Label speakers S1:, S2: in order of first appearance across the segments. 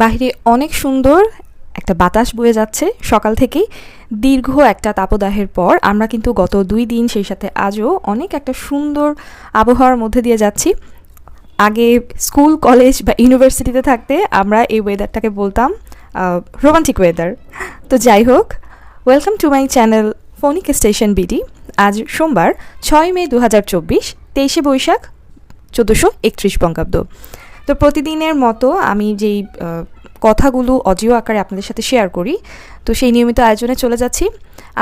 S1: বাহিরে অনেক সুন্দর একটা বাতাস বয়ে যাচ্ছে সকাল থেকেই। দীর্ঘ একটা তাপদাহের পর আমরা কিন্তু গত দুই দিন সেই সাথে আজও অনেক একটা সুন্দর আবহাওয়ার মধ্যে দিয়ে যাচ্ছি। আগে স্কুল, কলেজ বা ইউনিভার্সিটিতে থাকতে আমরা এই ওয়েদারটাকে বলতাম রোমান্টিক ওয়েদার তো যাই হোক welcome to my channel phonic station BD আজ সোমবার, ছয় মে দু হাজার চব্বিশ, তেইশে বৈশাখ, চোদ্দোশো একত্রিশ বঙ্গাব্দ। তো প্রতিদিনের মতো আমি যেই কথাগুলো অডিও আকারে আপনাদের সাথে শেয়ার করি, তো সেই নিয়মিত আয়োজনে চলে যাচ্ছি।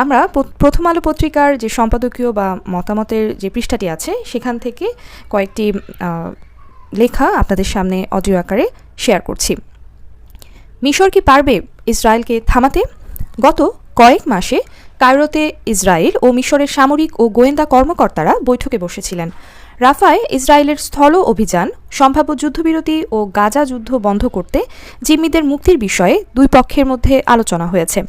S1: আমরা প্রথম আলো পত্রিকার যে সম্পাদকীয় বা মতামতের যে পৃষ্ঠাটি আছে, সেখান থেকে কয়েকটি লেখা আপনাদের সামনে অডিও আকারে শেয়ার করছি। মিশর কি পারবে ইসরায়েলকে থামাতে? গত কয়েক মাসে কায়রোতে ইসরায়েল ও মিশরের সামরিক ও গোয়েন্দা কর্মকর্তারা বৈঠকে বসেছিলেন। রাফায় ইসরায়েলের স্থল অভিযান, সম্ভাব্য যুদ্ধবিরতি ও গাজা যুদ্ধ বন্ধ করতে জিম্মিদের মুক্তির বিষয়ে দুই পক্ষের মধ্যে আলোচনা হয়েছে।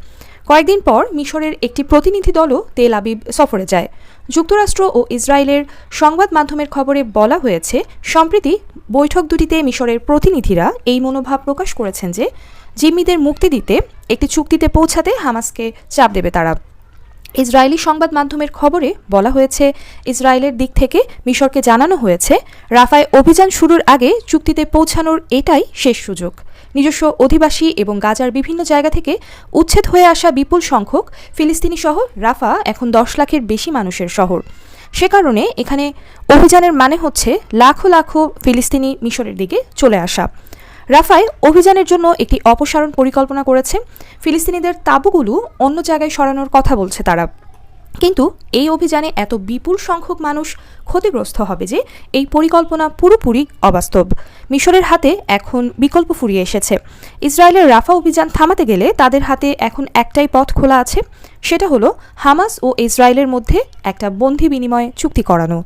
S1: কয়েকদিন পর মিশরের একটি প্রতিনিধি দলও তেল আবিব সফরে যায়। যুক্তরাষ্ট্র ও ইসরায়েলের সংবাদ মাধ্যমের খবরে বলা হয়েছে, সম্প্রতি বৈঠক দুটিতে মিশরের প্রতিনিধিরা এই মনোভাব প্রকাশ করেছেন যে জিম্মিদের মুক্তি দিতে, একটি চুক্তিতে পৌঁছাতে হামাসকে চাপ দেবে তারা। ইসরায়েলি সংবাদ মাধ্যমের খবরে বলা হয়েছে, ইসরায়েলের দিক থেকে মিশরকে জানানো হয়েছে, রাফায় অভিযান শুরুর আগে চুক্তিতে পৌঁছানোর এটাই শেষ সুযোগ। নিজস্ব অধিবাসী এবং গাজার বিভিন্ন জায়গা থেকে উচ্ছেদ হয়ে আসা বিপুল সংখ্যক ফিলিস্তিনি শহর রাফা এখন দশ লাখের বেশি মানুষের শহর। সে কারণে এখানে অভিযানের মানে হচ্ছে লাখো লাখো ফিলিস্তিনি মিশরের দিকে চলে আসা। রাফায় অভিযানের জন্য একটি অপসারণ পরিকল্পনা করেছে। ফিলিস্তিনিদের তাঁবুগুলো অন্য জায়গায় সরানোর কথা বলছে তারা। কিন্তু এই অভিযানে এত বিপুল সংখ্যক মানুষ ক্ষতিগ্রস্ত হবে যে এই পরিকল্পনা পুরোপুরি অবাস্তব। মিশরের হাতে এখন বিকল্প ফুরিয়ে এসেছে। ইসরায়েলের রাফা অভিযান থামাতে গেলে তাদের হাতে এখন একটাই পথ খোলা আছে। সেটা হলো হামাস ও ইসরায়েলের মধ্যে একটা বন্ধি বিনিময় চুক্তি করানো।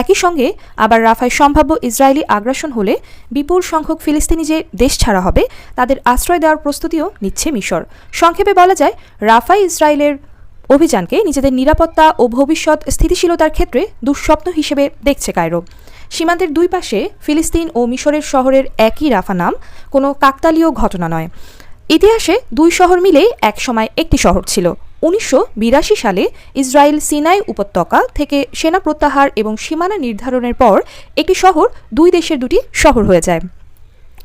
S1: একই সঙ্গে আবার রাফায় সম্ভাব্য ইসরায়েলি আগ্রাসন হলে বিপুল সংখ্যক ফিলিস্তিনি যে দেশ ছাড়া হবে, তাদের আশ্রয় দেওয়ার প্রস্তুতিও নিচ্ছে মিশর। সংক্ষেপে বলা যায়, রাফায় ইসরায়েলের অভিযানকে নিজেদের নিরাপত্তা ও ভবিষ্যৎ স্থিতিশীলতার ক্ষেত্রে দুঃস্বপ্ন হিসেবে দেখছে কায়রো। সীমান্তের দুই পাশে ফিলিস্তিন ও মিশরের শহরের একই রাফা নাম, কোনো কাকতালীয় ঘটনা নয়। ইতিহাসে দুই শহর মিলে একসময় একটি শহর ছিল। উনিশশো বিরাশি সালে ইসরায়েল সিনাই উপত্যকা থেকে সেনা প্রত্যাহার এবং সীমানা নির্ধারণের পর একটি শহর দুই দেশের দুটি শহর হয়ে যায়।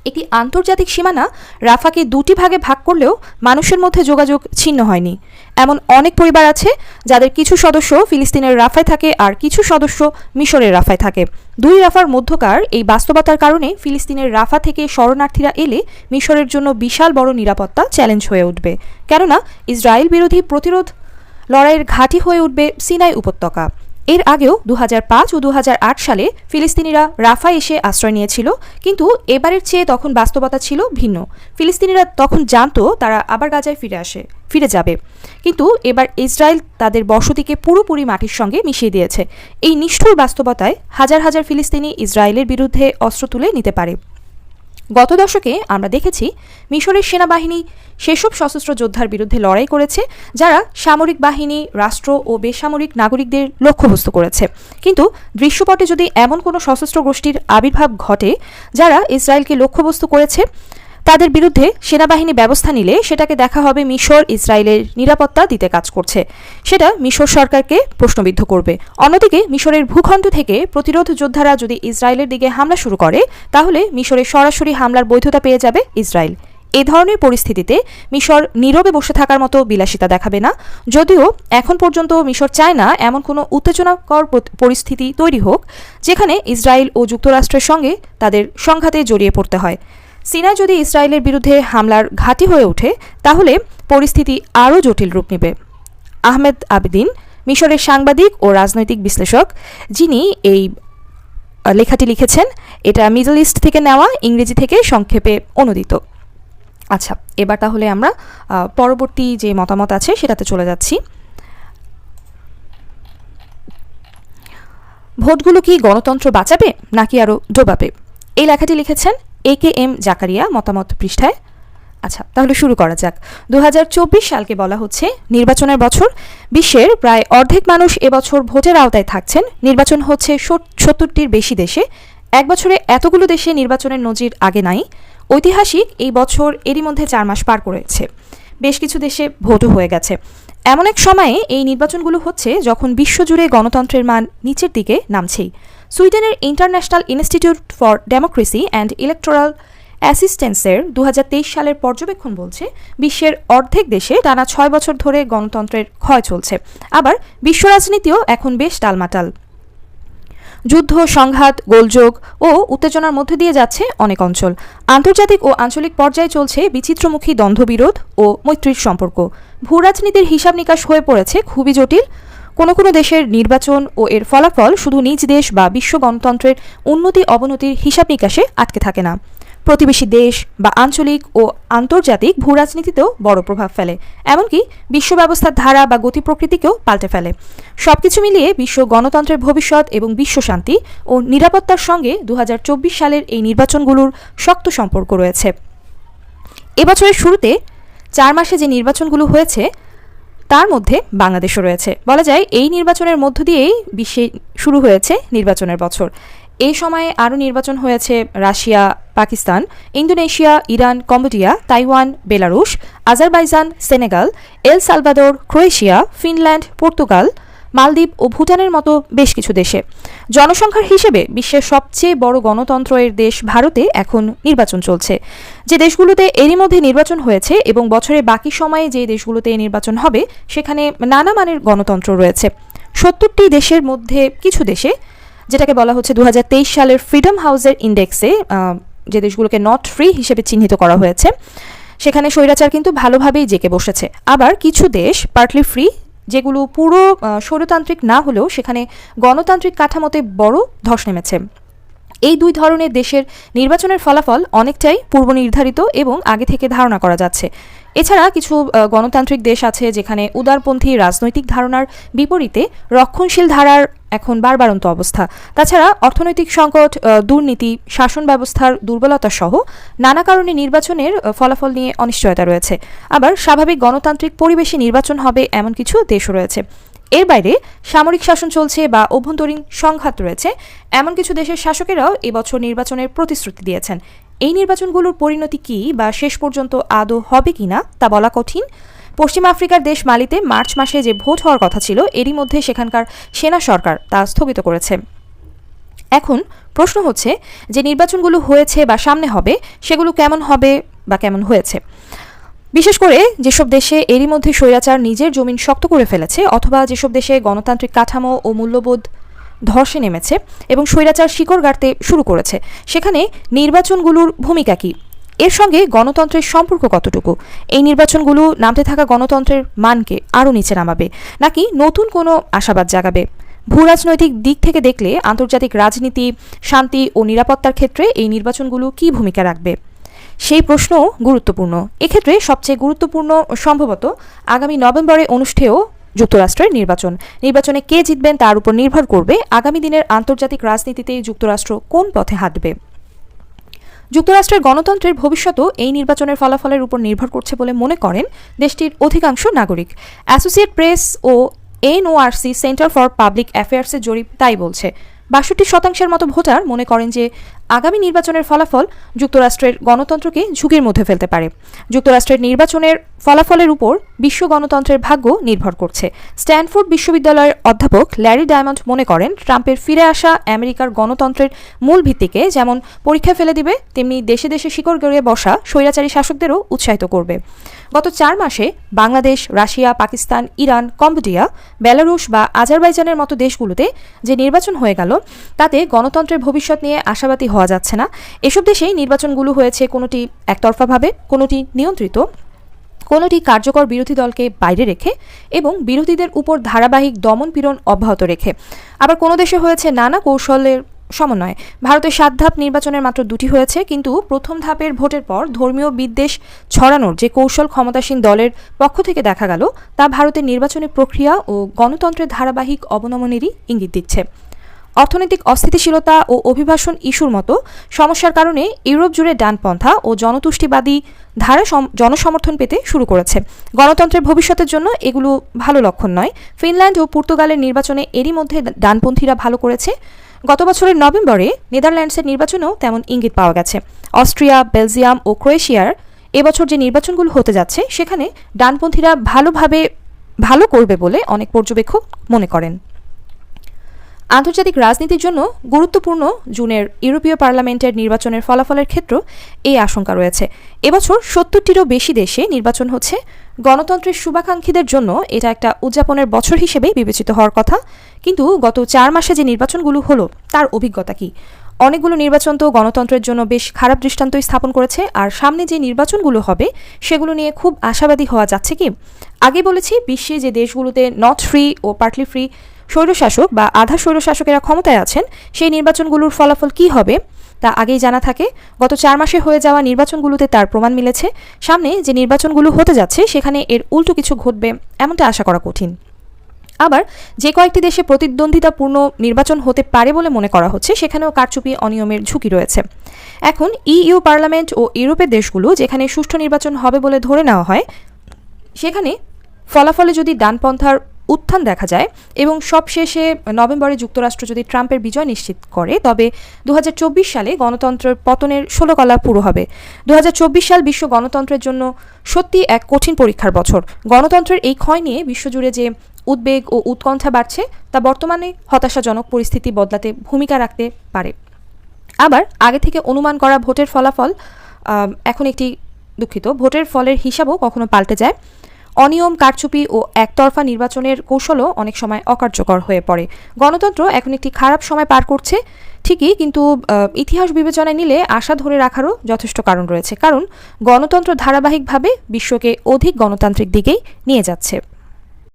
S1: একটি আন্তর্জাতিক সীমানা রাফাকে দুটি ভাগে ভাগ করলেও মানুষের মধ্যে যোগাযোগ ছিন্ন হয়নি। এমন অনেক পরিবার আছে যাদের কিছু সদস্য ফিলিস্তিনের রাফায় থাকে আর কিছু সদস্য মিশরের রাফায় থাকে। দুই রাফার মধ্যকার এই বাস্তবতার কারণে ফিলিস্তিনের রাফা থেকে শরণার্থীরা এলে মিশরের জন্য বিশাল বড় নিরাপত্তা চ্যালেঞ্জ হয়ে উঠবে। কেননা, ইসরায়েল বিরোধী প্রতিরোধ লড়াইয়ের ঘাঁটি হয়ে উঠবে সিনাই উপত্যকা। এর আগেও দু হাজার পাঁচ ও দু হাজার আট সালে ফিলিস্তিনিরা রাফা এসে আশ্রয় নিয়েছিল, কিন্তু এবারের চেয়ে তখন বাস্তবতা ছিল ভিন্ন। ফিলিস্তিনিরা তখন জানতো তারা আবার গাজায় ফিরে আসে, ফিরে যাবে। কিন্তু এবার ইসরায়েল তাদের বসতিকে পুরোপুরি মাটির সঙ্গে মিশিয়ে দিয়েছে। এই নিষ্ঠুর বাস্তবতায় হাজার হাজার ফিলিস্তিনি ইসরায়েলের বিরুদ্ধে অস্ত্র তুলে নিতে পারে। গত দশকে আমরা দেখেছি মিশরের সেনাবাহিনী সেসব সশস্ত্র যোদ্ধার বিরুদ্ধে লড়াই করেছে, যারা সামরিক বাহিনী, রাষ্ট্র ও বেসামরিক নাগরিকদের লক্ষ্যবস্তু করেছে। কিন্তু দৃশ্যপটে যদি এমন কোনো সশস্ত্র গোষ্ঠীর আবির্ভাব ঘটে, যারা ইসরায়েলকে লক্ষ্যবস্তু করেছে তাদের বিরুদ্ধে সেনাবাহিনী ব্যবস্থা নিলে সেটাকে দেখা হবে মিশর ইসরায়েলের নিরাপত্তা দিতে কাজ করছে। সেটা মিশর সরকারকে প্রশ্নবিদ্ধ করবে। অন্যদিকে মিশরের ভূখণ্ড থেকে প্রতিরোধ যোদ্ধারা যদি ইসরায়েলের দিকে হামলা শুরু করে, তাহলে মিশরের সরাসরি হামলার বৈধতা পেয়ে যাবে ইসরায়েল। এ ধরনের পরিস্থিতিতে মিশর নীরবে বসে থাকার মতো বিলাসিতা দেখাবে না। যদিও এখন পর্যন্ত মিশর চায় না এমন কোনো উত্তেজনাকর পরিস্থিতি তৈরি হোক, যেখানে ইসরায়েল ও যুক্তরাষ্ট্রের সঙ্গে তাদের সংঘাতে জড়িয়ে পড়তে হয়। সিনা যদি ইসরায়েলের বিরুদ্ধে হামলার ঘাঁটি হয়ে ওঠে, তাহলে পরিস্থিতি আরও জটিল রূপ নেবে। আহমেদ আবেদিন, মিশরের সাংবাদিক ও রাজনৈতিক বিশ্লেষক, যিনি এই লেখাটি লিখেছেন, এটা মিডল ইস্ট থেকে নেওয়া, ইংরেজি থেকে সংক্ষেপে অনুদিত। আচ্ছা এবার তাহলে আমরা পরবর্তী যে মতামত আছে সেটাতে চলে যাচ্ছি। ভোটগুলো কি গণতন্ত্র বাঁচাবে নাকি আরও ডোবাবে? এই লেখাটি লিখেছেন এ কে এম জাকারিয়া মতামত পৃষ্ঠায়। আচ্ছা তাহলে শুরু করা যাক। দু হাজার চব্বিশ সালকে বলা হচ্ছে, নির্বাচনের বছর বিশ্বের প্রায় অর্ধেক মানুষ এবছর ভোটের আওতায় থাকছেন। নির্বাচন হচ্ছে সত্তরটির বেশি দেশে। এক বছরে এতগুলো দেশে নির্বাচনের নজির আগে নাই। ঐতিহাসিক এই বছর এরই মধ্যে চার মাস পার করেছে। বেশ কিছু দেশে ভোটও হয়ে গেছে। এমন এক সময়ে এই নির্বাচনগুলো হচ্ছে যখন বিশ্বজুড়ে গণতন্ত্রের মান নিচের দিকে নামছেই। সুইডেনের international institute for democracy and electoral অ্যাসিস্ট্যান্সের দু হাজার তেইশ সালের পর্যবেক্ষণ বলছে, বিশ্বের অর্ধেক দেশে টানা ছয় বছর ধরে গণতন্ত্রের ক্ষয় চলছে। আবার বিশ্ব রাজনীতিও এখন বেশ টালমাটাল। যুদ্ধ, সংঘাত, গোলযোগ ও উত্তেজনার মধ্যে দিয়ে যাচ্ছে অনেক অঞ্চল। আন্তর্জাতিক ও আঞ্চলিক পর্যায়ে চলছে বিচিত্রমুখী দ্বন্দ্ববিরোধ ও মৈত্রীর সম্পর্ক। ভূরাজনীতির হিসাব নিকাশ হয়ে পড়েছে খুবই জটিল। কোনো কোনো দেশের নির্বাচন ও এর ফলাফল শুধু নিজ দেশ বা বিশ্ব গণতন্ত্রের উন্নতি অবনতির হিসাব নিকাশে আটকে থাকে না। প্রতিবেশী দেশ বা আঞ্চলিক ও আন্তর্জাতিক ভূরাজনীতিতেও বড় প্রভাব ফেলে, এমনকি বিশ্ব ব্যবস্থার ধারা বা গতি প্রকৃতিকেও পাল্টে ফেলে। সবকিছু মিলিয়ে বিশ্ব গণতন্ত্রের ভবিষ্যৎ এবং বিশ্ব শান্তি ও নিরাপত্তার সঙ্গে দু হাজার চব্বিশ সালের এই নির্বাচনগুলোর শক্ত সম্পর্ক রয়েছে। এবছরের শুরুতে চার মাসে যে নির্বাচনগুলো হয়েছে, তার মধ্যে বাংলাদেশও রয়েছে। বলা যায় এই নির্বাচনের মধ্য দিয়েই বিশ্বে শুরু হয়েছে নির্বাচনের বছর। এই সময়ে আরও নির্বাচন হয়েছে Russia, Pakistan, Indonesia, Iran, Cambodia, Taiwan, Belarus, Azerbaijan, Senegal, El Salvador, Croatia, Finland, Portugal, মালদ্বীপ ও ভুটানের মতো বেশ কিছু দেশে। জনসংখ্যার হিসেবে বিশ্বের সবচেয়ে বড় গণতন্ত্রের দেশ ভারতে এখন নির্বাচন চলছে। যে দেশগুলোতে এরই মধ্যে নির্বাচন হয়েছে এবং বছরের বাকি সময়ে যে দেশগুলোতে নির্বাচন হবে, সেখানে নানা মানের গণতন্ত্র রয়েছে। সত্তরটি দেশের মধ্যে কিছু দেশে যেটাকে বলা হচ্ছে দু হাজার তেইশ সালের ফ্রিডম হাউসের ইন্ডেক্সে যে দেশগুলোকে নট ফ্রি হিসেবে চিহ্নিত করা হয়েছে, সেখানে স্বৈরাচার কিন্তু ভালোভাবেই জেকে বসেছে। আবার কিছু দেশ পার্টলি ফ্রি যেগুলো পুরো স্বৈরতান্ত্রিক না হলেও সেখানে গণতান্ত্রিক কাঠামোতে বড় ধস নেমেছে। এই দুই ধরনের দেশের নির্বাচনের ফলাফল অনেকটাই পূর্ব নির্ধারিত এবং আগে থেকে ধারণা করা যাচ্ছে। এছাড়া কিছু গণতান্ত্রিক দেশ আছে যেখানে উদারপন্থী রাজনৈতিক ধারণার বিপরীতে রক্ষণশীল ধারার এখন বারবারন্ত অবস্থা। তাছাড়া অর্থনৈতিক সংকট দুর্নীতি, শাসন ব্যবস্থার দুর্বলতা সহ নানা কারণে নির্বাচনের ফলাফল নিয়ে অনিশ্চয়তা রয়েছে। আবার স্বাভাবিক গণতান্ত্রিক পরিবেশে নির্বাচন হবে এমন কিছু দেশও রয়েছে। এর বাইরে সামরিক শাসন চলছে বা অভ্যন্তরীণ সংঘাত রয়েছে, এমন কিছু দেশের শাসকেরাও এবছর নির্বাচনের প্রতিশ্রুতি দিয়েছেন। এই নির্বাচনগুলোর পরিণতি কী বা শেষ পর্যন্ত আদৌ হবে কিনা তা বলা কঠিন। পশ্চিম আফ্রিকার দেশ মালিতে মার্চ মাসে যে ভোট হওয়ার কথা ছিল, এরই মধ্যে সেখানকার সেনা সরকার তা স্থগিত করেছে। এখন প্রশ্ন হচ্ছে, যে নির্বাচনগুলো হয়েছে বা সামনে হবে, সেগুলো কেমন হবে বা কেমন হয়েছে? বিশেষ করে যেসব দেশে এরই মধ্যে স্বৈরাচার নিজের জমিন শক্ত করে ফেলেছে, অথবা যেসব দেশে গণতান্ত্রিক কাঠামো ও মূল্যবোধ ধর্ষে নেমেছে এবং স্বৈরাচার শিকড় গাড়তে শুরু করেছে, সেখানে নির্বাচনগুলোর ভূমিকা কী? এর সঙ্গে গণতন্ত্রের সম্পর্ক কতটুকু? এই নির্বাচনগুলো নামতে থাকা গণতন্ত্রের মানকে আরও নিচে নামাবে, নাকি নতুন কোনো আশাবাদ জাগাবে? ভূরাজনৈতিক দিক থেকে দেখলে আন্তর্জাতিক রাজনীতি, শান্তি ও নিরাপত্তার ক্ষেত্রে এই নির্বাচনগুলো কী ভূমিকা রাখবে? সেই প্রশ্ন গুরুত্বপূর্ণ। এক্ষেত্রে সবচেয়ে গুরুত্বপূর্ণ সম্ভবত আগামী নভেম্বরে অনুষ্ঠেয় যুক্তরাষ্ট্রের নির্বাচন। নির্বাচনে কে জিতবেন তার উপর নির্ভর করবে আগামী দিনের আন্তর্জাতিক রাজনীতিতে যুক্তরাষ্ট্র কোন পথে হাঁটবে। যুক্তরাষ্ট্রের গণতন্ত্রের ভবিষ্যতও এই নির্বাচনের ফলাফলের উপর নির্ভর করছে বলে মনে করেন দেশটির অধিকাংশ নাগরিক। অ্যাসোসিয়েট প্রেস ও এনওআরসি সেন্টার ফর পাবলিক অ্যাফেয়ার্সের জরিপ তাই বলছে। বাষট্টি শতাংশের মতো ভোটার মনে করেন যে আগামী নির্বাচনের ফলাফল যুক্তরাষ্ট্রের গণতন্ত্রকে ঝুঁকির মধ্যে ফেলতে পারে। যুক্তরাষ্ট্রের নির্বাচনের ফলাফলের উপর বিশ্ব গণতন্ত্রের ভাগ্য নির্ভর করছে। স্ট্যানফোর্ড বিশ্ববিদ্যালয়ের অধ্যাপক ল্যারি ডায়মন্ড মনে করেন, ট্রাম্পের ফিরে আসা আমেরিকার গণতন্ত্রের মূল ভিত্তিকে যেমন পরীক্ষা ফেলে দিবে, তেমনি দেশে দেশে শিকড় গড়িয়ে বসা স্বৈরাচারী শাসকদেরও উৎসাহিত করবে। গত চার মাসে Bangladesh, Russia, Pakistan, Iran, Cambodia, Belarus বা আজারবাইজানের মতো দেশগুলোতে যে নির্বাচন হয়ে গেল, তাতে গণতন্ত্রের ভবিষ্যৎ নিয়ে আশাবাদী হওয়া যাচ্ছে না। এসব দেশেই নির্বাচনগুলো হয়েছে কোনোটি একতরফাভাবে, কোনোটি নিয়ন্ত্রিত, কোনোটি কার্যকর বিরোধী দলকে বাইরে রেখে এবং বিরোধীদের উপর ধারাবাহিক দমন পীড়ন অব্যাহত রেখে। আবার কোনো দেশে হয়েছে নানা কৌশলের সমন্বয়। ভারতের সাত ধাপ নির্বাচনের মাত্র দুটি হয়েছে, কিন্তু প্রথম ধাপের ভোটের পর ধর্মীয় বিদ্বেষ ছড়ানোর যে কৌশল ক্ষমতাসীন দলের পক্ষ থেকে দেখা গেল, তা ভারতের নির্বাচনী প্রক্রিয়া ও গণতন্ত্রের ধারাবাহিক অবনমনেরই ইঙ্গিত দিচ্ছে। অর্থনৈতিক অস্থিতিশীলতা ও অভিবাসন ইস্যুর মতো সমস্যার কারণে ইউরোপ জুড়ে ডানপন্থা ও জনতুষ্টিবাদী ধারা জনসমর্থন পেতে শুরু করেছে। গণতন্ত্রের ভবিষ্যতের জন্য এগুলো ভালো লক্ষণ নয়। ফিনল্যান্ড ও পর্তুগালের নির্বাচনে এরই মধ্যে ডানপন্থীরা ভালো করেছে। গত বছরের নভেম্বরে নেদারল্যান্ডসের নির্বাচনেও তেমন ইঙ্গিত পাওয়া গেছে। অস্ট্রিয়া, বেলজিয়াম ও ক্রোয়েশিয়ার এবছর যে নির্বাচনগুলো হতে যাচ্ছে, সেখানে ডানপন্থীরা ভালোভাবে ভালো করবে বলে অনেক পর্যবেক্ষক মনে করেন। আন্তর্জাতিক রাজনীতির জন্য গুরুত্বপূর্ণ জুনের ইউরোপীয় পার্লামেন্টের নির্বাচনের ফলাফলের ক্ষেত্রেও এই আশঙ্কা রয়েছে। এবছর সত্তরটিরও বেশি দেশে নির্বাচন হচ্ছে। গণতন্ত্রের শুভাকাঙ্ক্ষীদের জন্য এটা একটা উদযাপনের বছর হিসেবে বিবেচিত হওয়ার কথা। কিন্তু গত চার মাসে যে নির্বাচনগুলো হলো, তার অভিজ্ঞতা কি? অনেকগুলো নির্বাচন তো গণতন্ত্রের জন্য বেশ খারাপ দৃষ্টান্তই স্থাপন করেছে, আর সামনে যে নির্বাচনগুলো হবে, সেগুলো নিয়ে খুব আশাবাদী হওয়া যাচ্ছে কি? আগে বলেছি, বিশ্বে যে দেশগুলোতে নট ফ্রি ও পার্টলি ফ্রি স্বৈরশাসক বা আধা স্বৈরশাসকেরা ক্ষমতায় আছেন, সেই নির্বাচনগুলোর ফলাফল কি হবে, তা আগেই জানা থাকে। গত চার মাসে হয়ে যাওয়া নির্বাচনগুলোতে তার প্রমাণ মিলেছে। সামনে যে নির্বাচনগুলো হতে যাচ্ছে, সেখানে এর উল্টো কিছু ঘটবে এমনটা আশা করা কঠিন। আবার যে কয়েকটি দেশে প্রতিদ্বন্দ্বিতাপূর্ণ নির্বাচন হতে পারে বলে মনে করা হচ্ছে, সেখানেও কারচুপি, অনিয়মের ঝুঁকি রয়েছে। এখন ইইউ পার্লামেন্ট ও ইউরোপের দেশগুলো যেখানে সুষ্ঠু নির্বাচন হবে বলে ধরে নেওয়া হয়, সেখানে ফলাফলে যদি ডানপন্থার উত্থান দেখা যায় এবং সবশেষে নভেম্বরে যুক্তরাষ্ট্র যদি ট্রাম্পের বিজয় নিশ্চিত করে, তবে দু হাজার চব্বিশ সালে গণতন্ত্রের পতনের ষোলো কলা পুরো হবে। দু হাজার চব্বিশ সাল বিশ্ব গণতন্ত্রের জন্য সত্যি এক কঠিন পরীক্ষার বছর। গণতন্ত্রের এই ক্ষয় নিয়ে বিশ্বজুড়ে যে উদ্বেগ ও উৎকণ্ঠা বাড়ছে, তা বর্তমানে হতাশাজনক পরিস্থিতি বদলাতে ভূমিকা রাখতে পারে। আবার আগে থেকে অনুমান করা ভোটের ফলাফল এখন একটি দুঃখিত, ভোটের ফলের হিসাবও কখনো পাল্টে যায়। অনিয়ম, কারচুপি ও একতরফা নির্বাচনের কৌশলও অনেক সময় অকার্যকর হয়ে পড়ে। গণতন্ত্র এখন একটি খারাপ সময় পার করছে, ঠিকই, কিন্তু ইতিহাস বিবেচনায় নিলে আশা ধরে রাখারও যথেষ্ট কারণ রয়েছে। কারণ, গণতন্ত্র ধারাবাহিকভাবে বিশ্বকে অধিক গণতান্ত্রিক দিকেই নিয়ে যাচ্ছে।